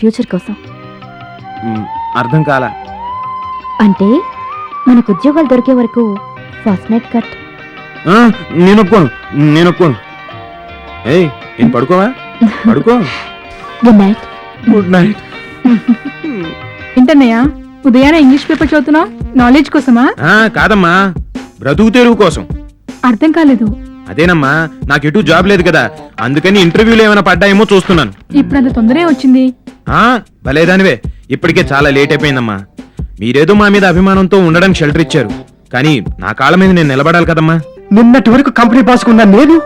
Future కోసం. అర్థం కాల. అంటే మనకు ఉద్యోగాలు దొరికే వరకు ఫస్ట్ నైట్ కట్. ఆ, నేను ఒప్పుకోను నేను ఒప్పుకోను ఏయ్ నేను పడుకోవా? పడుకో. గుడ్ నైట్ గుడ్ నైట్ ఏంటన్నయ్య ఉదయాన్నే ఇంగ్లీష్ పేపర్ చదువుతున్నావు? నాలెడ్జ్ కోసమా? ఆ, కాదమ్మా బ్రతుకు తెరువు కోసం. అర్థం కాలేదు. అదేనమ్మా నాకు ఎటు జాబ్ లేదు కదా. అందుకని ఇంటర్వ్యూలు ఏమైనా పడ్డాయేమో చూస్తున్నాను. ఇప్పుడు అంత తొందరే వచ్చింది. ఆ భలేదానివే. ఇప్పటికే చాలా లేట్ అయిపోయిందమ్మా. మీరేదో మా మీద అభిమానంతో ఉండడానికి షెల్టర్ ఇచ్చారు. కానీ నా కాళ్ళ మీద నేను నిలబడాలి కదమ్మా. నిన్నటి వరకు కంపెనీ బాస్ ఉన్న నేను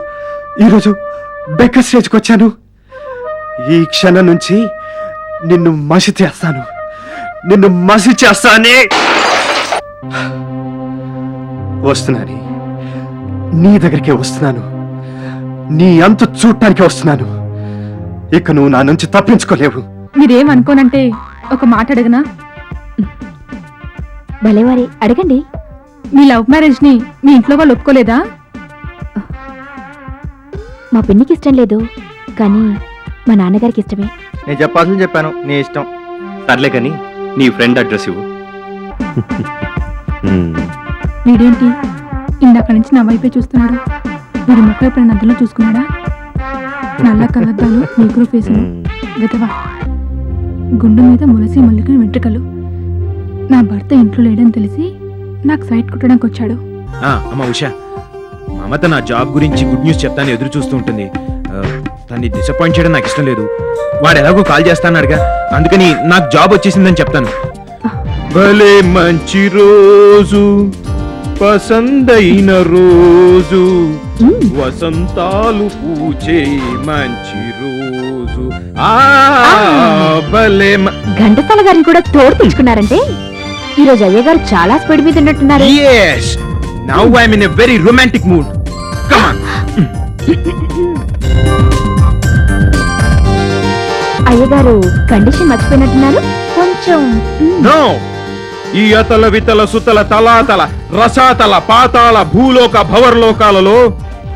ఈరోజు బెక్కర్ స్టేజ్కి వచ్చాను. ఈ క్షణం నుంచి నిన్ను మసి చేస్తాను. నిన్ను మసి చేస్తానే. వస్తున్నాను నీ దగ్గరికే వస్తున్నాను. నీ అంతు చూడటానికి వస్తున్నాను. ఇక నువ్వు నా నుంచి తప్పించుకోలేవు. మీరేం అనుకోనంటే ఒక మాట అడగనా? భలేవారి అడగండి. మీ లవ్ మ్యారేజ్ని మీ ఇంట్లో వాళ్ళు ఒప్పుకోలేదా? మా పిన్నికి ఇష్టం లేదు కానీ మా నాన్నగారికి ఇష్టమే. నేను చెప్పాల్సింది చెప్పాను నీ ఇష్టం. సర్లే కానీ నీ ఫ్రెండ్ అడ్రస్ ఇవ్వు. వీడేంటి? ఇందాక నుంచి నా వైపే చూస్తున్నాడు. వీడి ముఖ ఎప్పుడైనా అద్దంలో చూసుకున్నాడా? నల్ల కళ్ళద్దాలు నీకురు ఫేసులు విధవా. గుండె మీద ములసి మల్లికని వెంట్రుకలు. నా భర్త ఇంట్లో లేడని తెలిసి నాకు సైట్ కుట్టడానికి వచ్చాడు. అమ్మ ఉషా. మమత నా జాబ్ గురించి గుడ్ న్యూస్ చెప్తాను ఎదురు చూస్తూ ఉంటుంది. తన్ని డిసప్పాయింట్ చేయడం నాకు ఇష్టం లేదు. వాడు ఎలాగో కాల్ చేస్తానడుగా అందుకని నాకు జాబ్ వచ్చేసిందని చెప్తాను. భలే మంచి రోజు. పసందైన రోజు. వసంతాలు పూచే మంచి రోజు. ఆ భలే మ- ఘంటసాల గారిని కూడా తోడు తెచ్చుకున్నారంటే ఈ రోజు అయ్య గారు చాలా స్పీడ్ మీద ఉన్నట్టున్నారు. Yes! Now I'm in a very romantic mood. Come on. అయ్యగారు కండిషన్ మర్చిపోయినట్టున్నారు. కొంచెం మ్, No! ఈ అతల వితల సుతల తలాతల రసాతల పాతాళ భూలోక భవర్లోకాలలో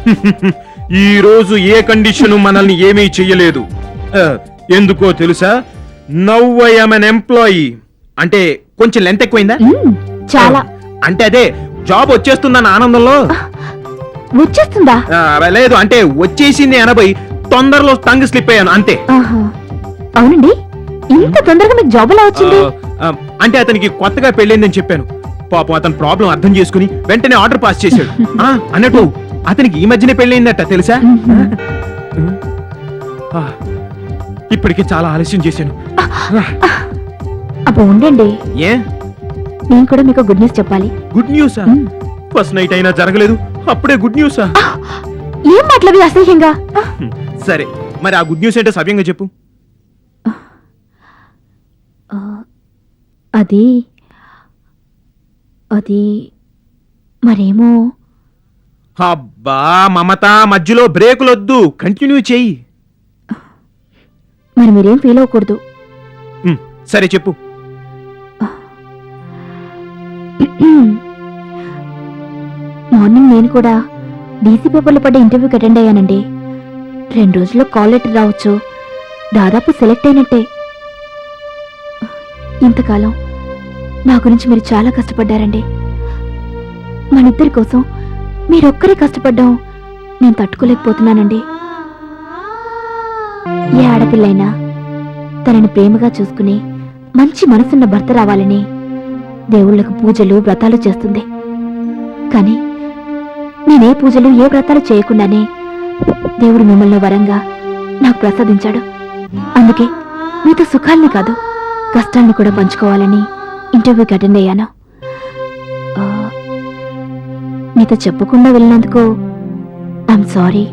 ఈ రోజు ఏ కండిషన్ మనల్ని ఏమీ చెయ్యలేదు. ఎందుకో తెలుసా? నవ్ ఐఎమ్ అన్ ఎంప్లాయీ అంటే కొంచెం లెంత్ ఎక్కువైందా? చాలా. అంటే అదే జాబ్ వచ్చేస్తుందన్న ఆనందంలో? వచ్చేస్తుందా? లేదు అంటే వచ్చేసింది ఎనభై తొందరలో టంగ్ స్లిప్ అయ్యాను అంతే. అవునండి. ఇంత తొందరగా మీకు జాబ్ ఎలా వచ్చింది? అంటే అతనికి కొత్తగా పెళ్ళైందని చెప్పాను. పాపం అతను ప్రాబ్లం అర్థం చేసుకుని వెంటనే ఆర్డర్ పాస్ చేశాడు. ఆ, అన్నట్టు అతనికి ఈ మధ్యనే పెళ్ళైందట తెలుసా? ఆ, ఇప్పటికే చాలా ఆలస్యం చేశాను. అప్పుడు ఉండండి. ఏ? నేను కూడా మీకు గుడ్ న్యూస్ చెప్పాలి. గుడ్ న్యూసా. ఫస్ట్ నైట్ అయినా జరగలేదు అప్పుడే గుడ్ న్యూసా ఏం మాటలవి అసహ్యంగా? సరే మరి ఆ గుడ్ న్యూస్ ఏంటో సవ్యంగా చెప్పు ఆ, అది అది మరేమో? అబ్బా మమత మధ్యలో బ్రేకులొద్దు. కంటిన్యూ చెయ్యి మరి మీరేం ఫీల్ అవ్వకూడదు. సరే చెప్పు. మార్నింగ్ నేను కూడా డీసీ పేపర్లో పడ్డ ఇంటర్వ్యూకి అటెండ్ అయ్యానండి. రెండు రోజుల్లో కాల్ లెటర్ రావచ్చు. దాదాపు సెలెక్ట్ అయినట్టే. ఇంతకాలం నా గురించి మీరు చాలా కష్టపడ్డారండి. మనిద్దరి కోసం మీరొక్కరే కష్టపడ్డాం నేను తట్టుకోలేకపోతున్నానండి. ఏ ఆడపిల్లైనా తనని ప్రేమగా చూసుకుని మంచి మనసున్న భర్త రావాలని దేవుళ్ళకు పూజలు వ్రతాలు చేస్తుంది. కానీ నేనే పూజలు ఏ వ్రతాలు చేయకుండానే దేవుడు మిమ్మల్ని వరంగా నాకు ప్రసాదించాడు. అందుకే మీతో సుఖాల్ని కాదు. కష్టాన్ని కూడా పంచుకోవాలని ఇంటర్వ్యూకి అటెండ్ అయ్యాను. మీతో చెప్పకుండా వెళ్ళినందుకు ఐఎమ్ సారీ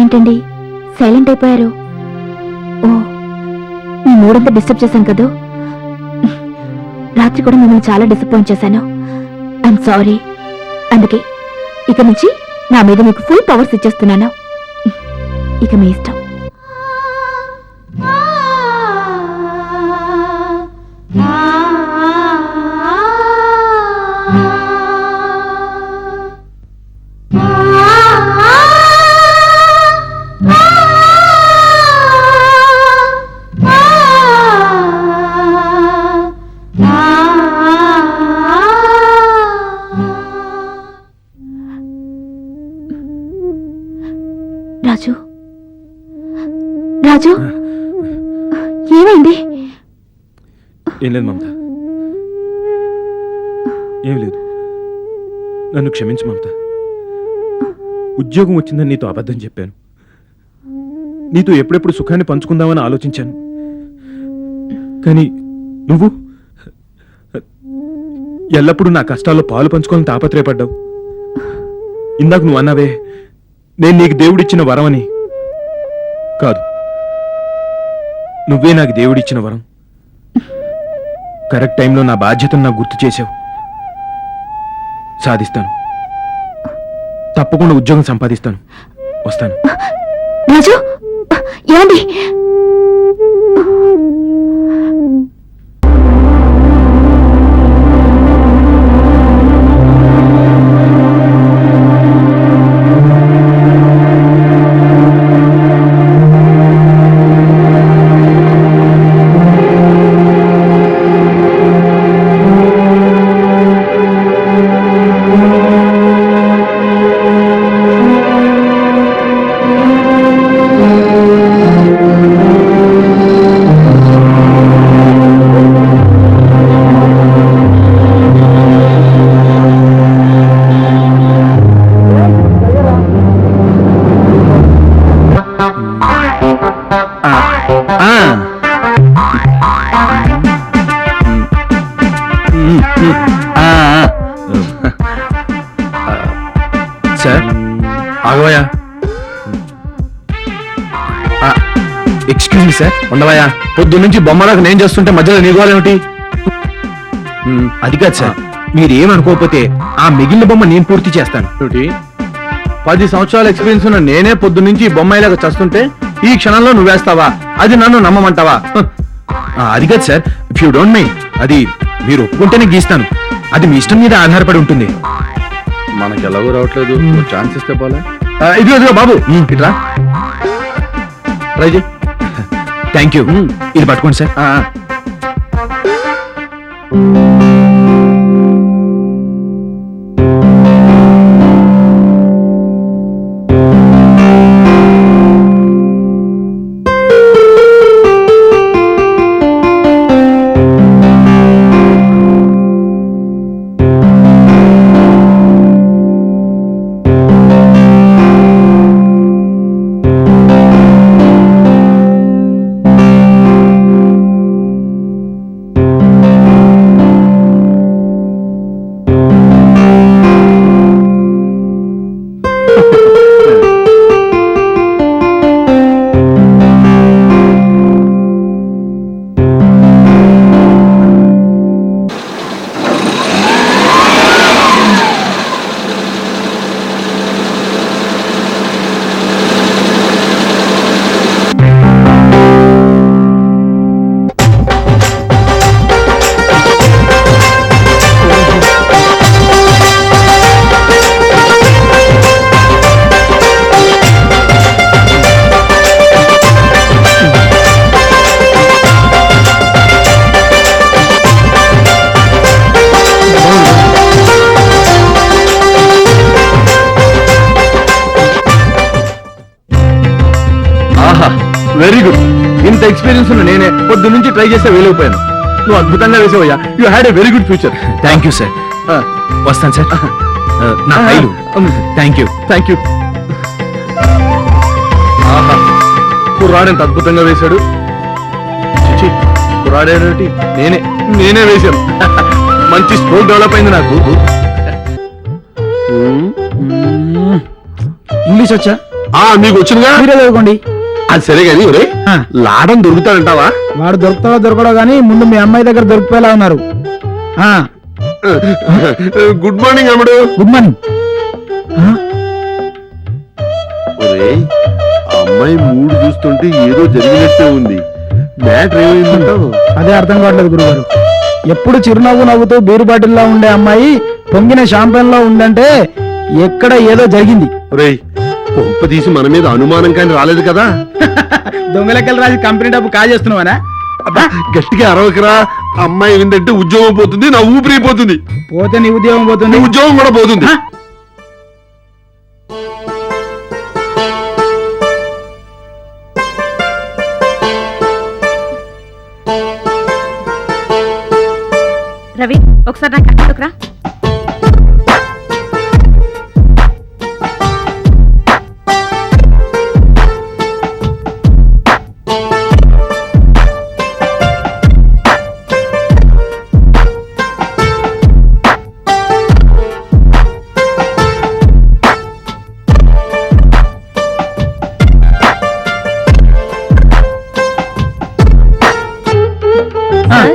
ఏంటండి? సైలెంట్ అయిపోయారు. ఓ మీ మూడంతా డిస్టర్బ్ చేశాను కదూ? రాత్రి కూడా మిమ్మల్ని చాలా డిసప్పాయింట్ చేశాను. ఐఎమ్ సారీ అందుకే ఇక నుంచి నా మీద మీకు ఫుల్ పవర్స్ ఇచ్చేస్తున్నాను. ఇక మీ ఇష్టం. రాజు? రాజు? ఏమైంది? ఏం లేదు మమత. ఏం లేదు. నన్ను క్షమించు మమత. ఉద్యోగం వచ్చిందని నీతో అబద్ధం చెప్పాను. నీతో ఎప్పుడెప్పుడు సుఖాన్ని పంచుకుందామని ఆలోచించాను. కానీ నువ్వు ఎల్లప్పుడూ నా కష్టాల్లో పాలు పంచుకోవాలని తాపత్రయపడ్డావు. ఇందాక నువ్వు అన్నావే నేను నీకు దేవుడిచ్చిన వరమని. కాదు. నువ్వే నాకు దేవుడిచ్చిన వరం. కరెక్ట్ టైంలో నా బాధ్యతను నాకు గుర్తు చేసావు. సాధిస్తాను. తప్పకుండా ఉద్యోగం సంపాదిస్తాను. వస్తాను. రాజు ఏమండి? మీ సార్ ఉండవయ్యా. పొద్దు నుంచి బొమ్మలకు నేను చేస్తుంటే మధ్యలో నీ గోలేమిటి? మ్, అది కాదు సార్. మీరు ఏమనుకోకపోతే ఆ మిగిలిన బొమ్మ నేను పూర్తి చేస్తాను. పది సంవత్సరాల ఎక్స్పీరియన్స్ ఉన్న నేనే పొద్దు నుంచి బొమ్మాయిలాగా చస్తుంటే ఈ క్షణంలో నువ్వేస్తావా అది నన్ను నమ్మమంటావా? అది కాదు sir. If you don't mind అది మీరు ఒప్పుకుంటేనే గీస్తాను. అది మీ ఇష్టం మీద ఆధారపడి ఉంటుంది. మనకి ఎలాగో రావట్లేదు ఛాన్స్ ఇస్తే పోలే. ఇదిగో ఇదిగో బాబు. ఇట్రా. ట్రై చేయి థ్యాంక్ యూ. ఇది పట్టుకోండి సార్. ఎక్స్పీరియన్స్ ఉన్న నేనే పొద్దు నుంచి ట్రై చేస్తే వేలైపోయాను. నువ్వు అద్భుతంగా వేసావయ్యా. You had a very good future thank you sir వస్తాను సార్ నా file thank you thank you కుర్రాడు ఎంత అద్భుతంగా వేశాడు. చిచి కుర్రాడేటి నేనే నేనే వేశాను. మంచి స్ట్రోక్ డెవలప్ అయింది నాకు. ఇంగ్లీష్ వచ్చా? ఆ మీకు వచ్చిందిగా? మీరే చదువుకోండి. అది సరే కానీ ఒరే ఆ. లాడం దొరుకుతాడంటావా? వాడు దొరుకుతాడో దొరకడో కానీ ముందు మీ అమ్మాయి దగ్గర దొరికిపోయేలా ఉన్నారు. ఆ, గుడ్ మార్నింగ్ అమ్ముడు. గుడ్ మార్నింగ్ ఆ, ఒరేయ్ ఆ అమ్మాయి మూడు చూస్తుంటే ఏదో జరిగినట్టే ఉంది. మ్యాటర్ ఏమైందంటావు? అదే అర్థం కావట్లేదు గురుగారు. ఎప్పుడు చిరునవ్వు నవ్వుతూ బీరు బాటిల్లో ఉండే అమ్మాయి పొంగిన షాంపెన్లో ఉందంటే ఎక్కడ ఏదో జరిగింది. ఒరేయ్ కొంపదీసి మన మీద అనుమానం కానీ రాలేదు కదా? దొంగలెక్కల రాజు కంపెనీ డబ్బు కాజేస్తున్నావనా అబ్బా! గట్టిగా అరవకరా. అమ్మాయి ఏంటంటే ఉద్యోగం పోతుంది నా ఊపిరి పోతుంది. పోతే నీ ఉద్యోగం పోతుంది. ఉద్యోగం కూడా పోతుంది. రవి ఒకసారి నాకు రా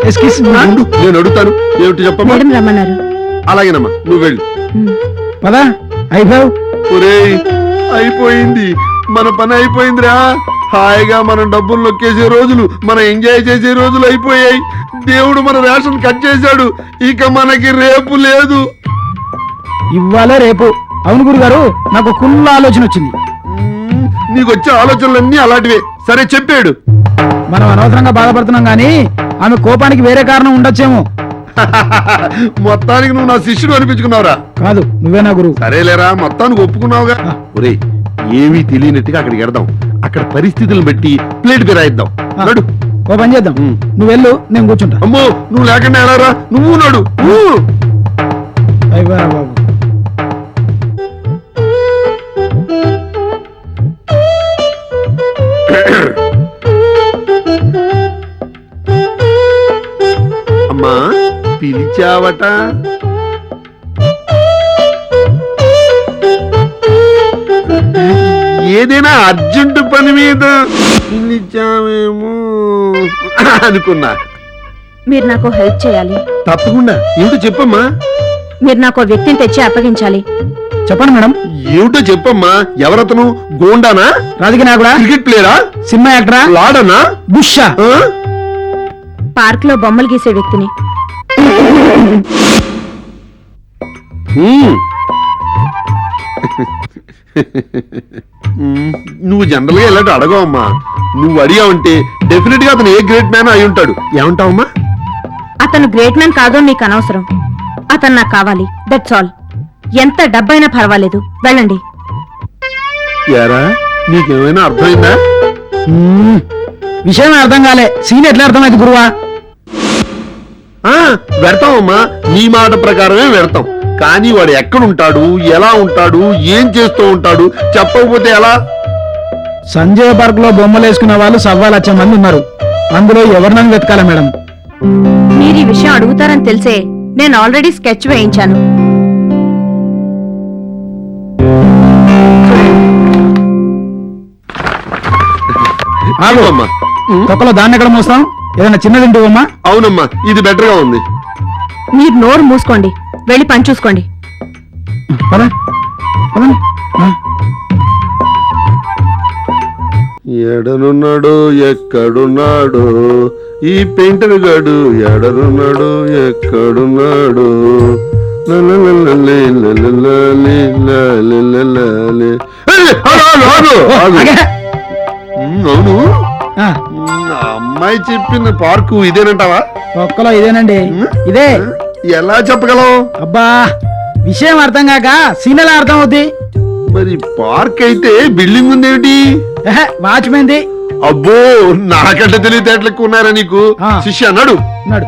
ఎస్కిస్ నేను అడుగుతాను. ఏమిటి చెప్పమ్మా? మేడం రమ్మన్నారు. అలాగేనమ్మా నువ్వు వెళ్ళు. పదా అయిపోయావు? ఒరేయ్ అయిపోయింది. మన పని అయిపోయిందిరా. హాయిగా మనం డబ్బులు నొక్కేసే రోజులు మనం ఎంజాయ్ చేసే రోజులు అయిపోయాయి. దేవుడు మన రేషన్ కట్ చేశాడు. ఇక మనకి రేపు లేదు. ఇవ్వాలే రేపు. అవును గురుగారు నాకు కుళ్ళ ఆలోచన వచ్చింది. నీకు వచ్చే ఆలోచనలన్నీ అలాంటివే. సరే చెప్పాడు. మనం అనవసరంగా బాధపడుతున్నాం కానీ ఆమె కోపానికి వేరే కారణం ఉండొచ్చేమో. మొత్తానికి నువ్వు నా శిష్యుడు అనిపించుకున్నావురా. కాదు నువ్వేనా గురువు సరేలేరా మొత్తానికి ఒప్పుకున్నావుగా. ఒరే ఏమీ తెలియనట్టుగా అక్కడికి వెడదాం అక్కడ పరిస్థితులను బట్టి ప్లేట్ ఫిరాయిద్దాం. ఆ, నడు. ఓ పని చేద్దాం. నువ్వు వెళ్ళు నేను కూర్చుంటా. అమ్మో నువ్వు లేకుండా ఎలారా నువ్వు నడు. బాబు. పిలిచావట? ఏదైనా అర్జెంట్ పని మీద పిలిచావేమో అనుకున్నా. మీరు నాకు హెల్ప్ చేయాలి. తప్పకుండా. ఏమిటో చెప్పమ్మా. మీరు నాకు వ్యక్తిని తెచ్చి అప్పగించాలి. చెప్పండి మేడం. ఏమిటో చెప్పమ్మా. ఎవరతను? గోండానా? రాజకీయ నాయకుడా? క్రికెట్ ప్లేయరా? సినిమా యాక్టరా? లాడనా? బుషా? పార్క్లో బొమ్మలు గీసే వ్యక్తిని. నువ్వు జనరల్గా ఇలాంటి అడగవమ్మా నువ్వు అడిగావంటే డెఫినెట్గా అతను ఏ గ్రేట్ మ్యాన్ అయి ఉంటాడు. ఏమంటావమ్మా? అతను గ్రేట్ మ్యాన్ కాదో మీకు అనవసరం. అతను నాకు కావాలి. దట్స్ ఆల్ ఎంత డబ్బైనా పర్వాలేదు. వెళ్ళండి. యారా నీకేమైనా అర్థమైందా. విషయం అర్థం కాలే. సీన్ ఎట్లా అర్థమైంది గురువా? ఆ వెడతామమ్మా నీ మాట ప్రకారమే వెడతాం కానీ వాడు ఎక్కడుంటాడు? ఎలా ఉంటాడు? ఏం చేస్తూ ఉంటాడు? చెప్పకపోతే ఎలా? సంజయ్ పార్క్లో బొమ్మలు వేసుకున్న వాళ్ళు సవ్వా లక్ష మంది ఉన్నారు. అందులో ఎవరినని వెతకాలా మేడం? మీరు ఈ విషయం అడుగుతారని తెలిసే నేను ఆల్రెడీ స్కెచ్ వేయించాను. తొక్కలో దాన్ని ఎక్కడ మోస్తాం? ఏదైనా చిన్నది తింటువమ్మా అవునమ్మా ఇది బెటర్గా ఉంది. మీరు నోరు మూసుకోండి వెళ్ళి పని చూసుకోండి. పద పదండి. ఆ. ఎడనున్నాడు ఎక్కడున్నాడు? ఈ పెయింటర్ గాడు ఎడనున్నాడు ఎక్కడున్నాడు? అవును. అమ్మాయి చెప్పిన పార్కు ఇదేనంటావా? తొక్కలో ఇదేనండి. ఇదే. ఎలా చెప్పగలవు? అబ్బా విషయం అర్థం కాక సీన్ ఎలా అర్థం అవుద్ది మరి పార్క్ అయితే బిల్డింగ్ ఉందేమిటి? వాచ్మెన్ది అబ్బో నాకంటే తెలివితేటలు ఎక్కువ ఉన్నారా నీకు. శిష్య నడు.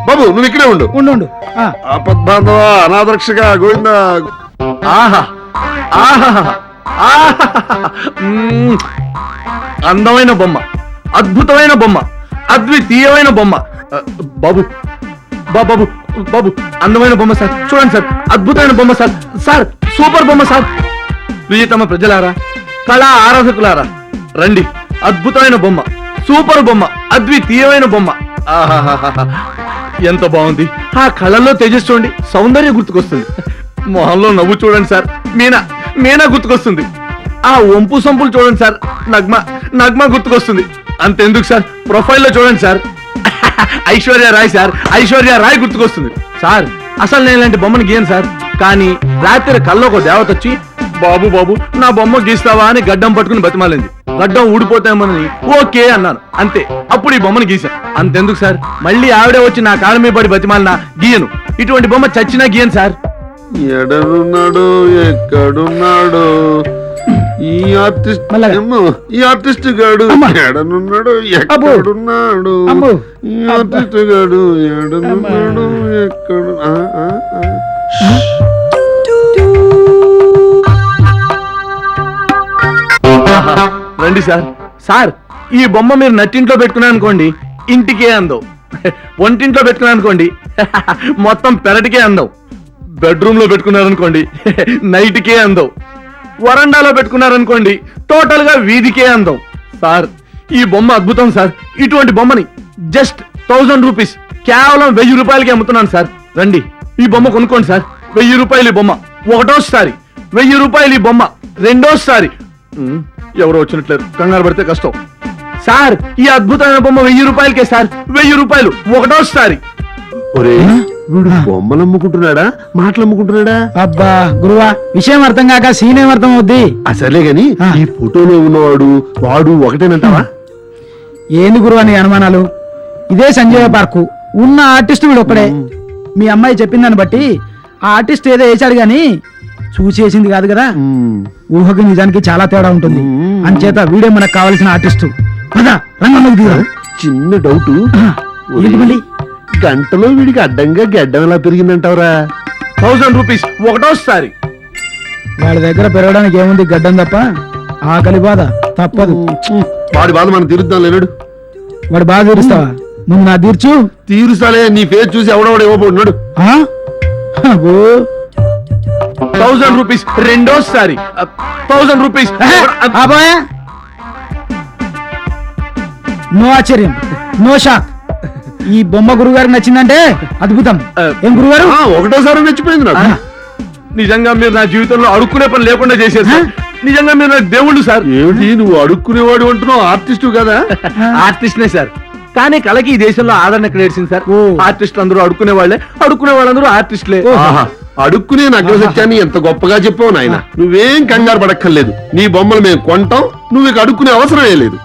బాబు నువ్వు ఇక్కడే ఉండు. ఉండు ఉండు. ఆ, ఆపద్బాంధవ అనాథరక్షగా గోవింద? ఆహా. ఆహా ఆహా. అందమైన బొమ్మ. అద్భుతమైన బొమ్మ. అద్వితీయమైన బొమ్మ. బాబు. బా- బాబు. బాబు అందమైన బొమ్మ సార్. చూడండి సార్. అద్భుతమైన బొమ్మ సార్. సార్ సూపర్ బొమ్మ సార్. విజయతమ్మ ప్రజలారా కళా ఆరాధకులారా రండి. అద్భుతమైన బొమ్మ. సూపర్ బొమ్మ. అద్వితీయమైన బొమ్మ. ఎంత బాగుంది. ఆ కళల్లో తేజస్ చూడండి. సౌందర్యం గుర్తుకొస్తుంది. మొహంలో నవ్వు చూడండి సార్. మీనా మీనా గుర్తుకొస్తుంది. ఆ వంపు సంపులు చూడండి సార్. నగ్మ నగ్మ గుర్తుకొస్తుంది. అంతెందుకు సార్? ప్రొఫైల్లో చూడండి సార్. ఐశ్వర్య రాయ్ సార్. ఐశ్వర్య రాయ్ గుర్తుకొస్తుంది. సార్ అసలు నేను ఇలాంటి బొమ్మను గీయను సార్. కానీ రాత్రి కళ్ళొక ఒక దేవత వచ్చి బాబు బాబు నా బొమ్మ గీస్తావా? అని గడ్డం పట్టుకుని బతిమాలింది. గడ్డం ఊడిపోతామని ఓకే అన్నాను. అంతే. అప్పుడు ఈ బొమ్మను గీశాను అంతెందుకు సార్? మళ్ళీ ఆవిడే వచ్చి నా కాళ్ళ మీద పడి బతిమాలినా గీయను. ఇటువంటి బొమ్మ చచ్చినా గీయను సార్. ఎడనున్నాడు ఎక్కడున్నాడు? ఈ ఆర్టిస్ట్ ఈ ఆర్టిస్ట్ గాడు. ఎడనున్నాడు. ఎక్కడున్నాడు? అమ్మో. ఈ ఆర్టిస్ట్ గాడు ఎడనున్నాడు ఎక్కడ? రండి సార్. సార్ ఈ బొమ్మ మీరు నట్టింట్లో పెట్టుకున్నాను అనుకోండి ఇంటికే అందవు. ఒంటింట్లో పెట్టుకున్నాను అనుకోండి మొత్తం పెరటికే అందవు. బెడ్రూమ్లో పెట్టుకున్నారనుకోండి నైట్కే అందవు. వరండాలో పెట్టుకున్నారనుకోండి టోటల్గా వీధికే అందం. సార్ ఈ బొమ్మ అద్భుతం సార్. ఇటువంటి బొమ్మని జస్ట్ థౌజండ్ రూపీస్ కేవలం వెయ్యి రూపాయలకి అమ్ముతున్నాను సార్. రండి ఈ బొమ్మ కొనుక్కోండి సార్. వెయ్యి రూపాయలు ఈ బొమ్మ ఒకటోసారి. వెయ్యి రూపాయలు ఈ బొమ్మ రెండోసారి. ఎవరో వచ్చినట్లేరు కంగారు పడితే కష్టం. సార్ ఈ అద్భుతమైన బొమ్మ వెయ్యి రూపాయలకే సార్. వెయ్యి రూపాయలు ఒకటోసారి. ఒరే వీడు బొమ్మలు అమ్ముకుంటున్నాడా మాటలు అమ్ముకుంటున్నాడా అబ్బా గురువా విషయం అర్థం కాక సీన్ అర్థం అవుద్ది? అసలే గాని. ఈ ఫోటోలో ఉన్నవాడు వాడు ఒకటేనంటావా? ఏంది గురువా నీ అనుమానాలు? ఇదే సంజయ్ పార్కు. ఉన్న ఆర్టిస్ట్ వీడు ఒక్కడే. మీ అమ్మాయి చెప్పిందని బట్టి ఆ ఆర్టిస్ట్ ఏదో వేశాడు గాని చూసేసింది కాదు కదా? ఊహకి నిజానికి చాలా తేడా ఉంటుంది. అంచేత వీడే మనకు కావాల్సిన ఆర్టిస్టు. పద రంగంలోకి దిగుదాం చిన్న డౌట్. గంటలో వీడికి అడ్డంగా గడ్డం ఎలా పెరిగిందంటావరా? థౌసండ్ రూపీస్ ఒకటోసారి. వాళ్ళ దగ్గర పెరగడానికి ఏముంది గడ్డం తప్ప? ఆకలి బాధ తప్పదు. వాడి బాధ మనం తీరుద్దాం లేనాడు. వాడు బాగా తీరుస్తావా? ముందు నా తీర్చు. తీరుస్తాలే నీ ఫేస్ చూసి ఎవడెవడు ఇవ్వబోతున్నాడు. థౌసండ్ రూపీస్ రెండోసారి. Thousand rupees. నో ఆశ్చర్యం. No shock. ఈ బొమ్మ గురుగారికి నచ్చిందంటే అద్భుతం. ఏం గురుగారు? ఒకటోసారి నచ్చిపోయింది నాకు. నిజంగా మీరు నా జీవితంలో అడుక్కునే పని లేకుండా చేశారు సార్. నిజంగా మీరు నాకు దేవుళ్ళు సార్. ఏమిటి? నువ్వు అడుక్కునేవాడు అంటున్నావు ఆర్టిస్ట్ కదా? ఆర్టిస్ట్నే సార్. కానీ కళకి ఈ దేశంలో ఆదరణ ఏడ్చింది సార్. ఆర్టిస్ట్ అందరూ అడుక్కునే వాళ్ళే. అడుక్కునే వాళ్ళందరూ ఆర్టిస్టులే. అడుక్కునే నగ్న సత్యాన్ని ఎంత గొప్పగా చెప్పావు నాయన. నువ్వేం కంగారు పడక్కర్లేదు. నీ బొమ్మలు మేము కొంటాం. నువ్వు ఇక అడుక్కునే అవసరమే లేదు.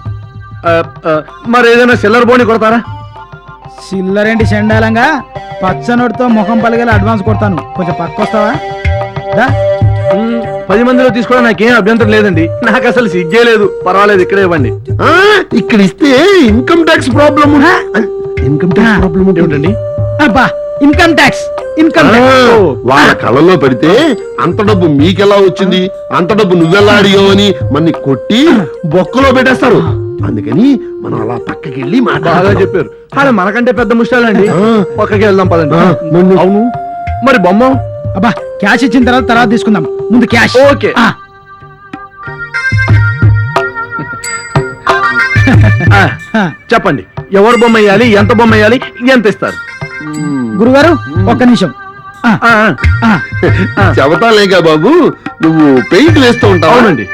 మరి ఏదైనా సిల్లర్ బోని కొడతారా? చిల్లరేంటి చెండాలంగా పచ్చనోటితో ముఖం పలిగేలా అడ్వాన్స్ కొడతాను. కొంచెం పక్క వస్తావా దా. మ్మ్, పది మందిలో తీసుకోవడం నాకేం అభ్యంతరం లేదండి. నాకు అసలు సిగ్గే లేదు. పర్వాలేదు ఇక్కడే ఇవ్వండి. ఇక్కడ ఇస్తే income tax problem income tax problem ఏమిటండి? అబ్బా ఇన్కమ్ ట్యాక్స్ ఇన్కమ్ వాళ్ళ కళ్ళలో పెడితే అంత డబ్బు మీకెలా వచ్చింది? అంత డబ్బు నువ్వెలా అడిగావు అని మన్ని కొట్టి బొక్కలో పెట్టేస్తారు. అందుకని మనం అలా పక్కకి వెళ్ళి బాగా చెప్పారు. అలా మనకంటే పెద్ద ముష్టాలండి. పక్కకి వెళ్దాం పదండి. అవును. మరి బొమ్మ? అబ్బా క్యాష్ ఇచ్చిన తర్వాత తర్వాత తీసుకుందాం. ముందు క్యాష్. ఓకే. ఆ, ఆ, ఆ. చెప్పండి. ఎవరు బొమ్మ వేయాలి ఎంత బొమ్మ వేయాలి ఎంత ఇస్తారు? గురుగారు ఒక్క నిమిషం. ఆ, ఆ. చెబతాలేగా బాబు నువ్వు పెయింట్ వేస్తూ ఉంటావు? అవునండి.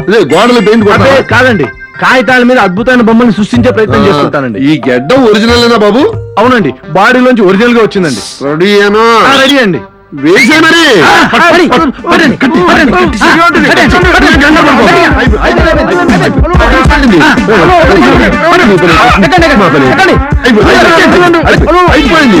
అదే గోడలు పెయింట్ కాదండి. కాగితాల మీద అద్భుతమైన బొమ్మని సృష్టించే ప్రయత్నం చేస్తుంటానండి ఈ గెడ్డం ఒరిజినల్ బాబు అవునండి బాడీలోంచి ఒరిజినల్గా వచ్చిందండి రెడీ రెడీ అండి వేసే మరి. అయిపోయింది